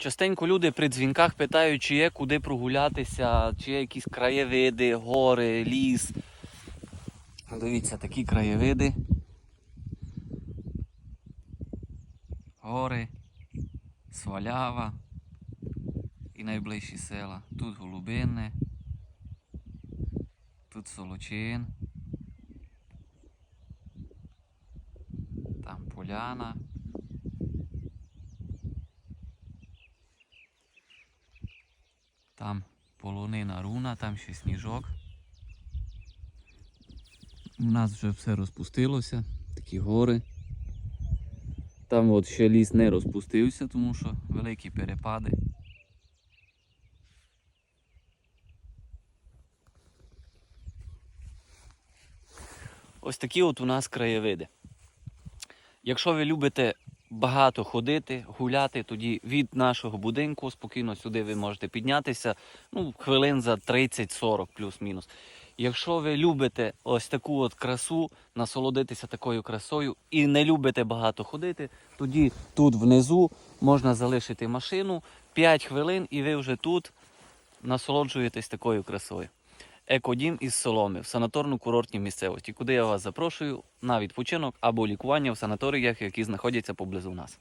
Частенько люди при дзвінках питають, чи є куди прогулятися, чи є якісь краєвиди, гори, ліс. Дивіться, такі краєвиди. Гори, Свалява і найближчі села. Тут Голубинне, тут Солочин, там Поляна. Там полонина руна, там ще сніжок. У нас вже все розпустилося, такі гори. Там от ще ліс не розпустився, тому що великі перепади. Ось такі от у нас краєвиди. Якщо ви любите багато ходити, гуляти, тоді від нашого будинку спокійно сюди ви можете піднятися ну, хвилин за 30-40 плюс-мінус. Якщо ви любите ось таку от красу, насолодитися такою красою і не любите багато ходити, тоді тут внизу можна залишити машину 5 хвилин і ви вже тут насолоджуєтесь такою красою. Екодім із соломи в санаторно-курортній місцевості, куди я вас запрошую на відпочинок або лікування в санаторіях, які знаходяться поблизу нас.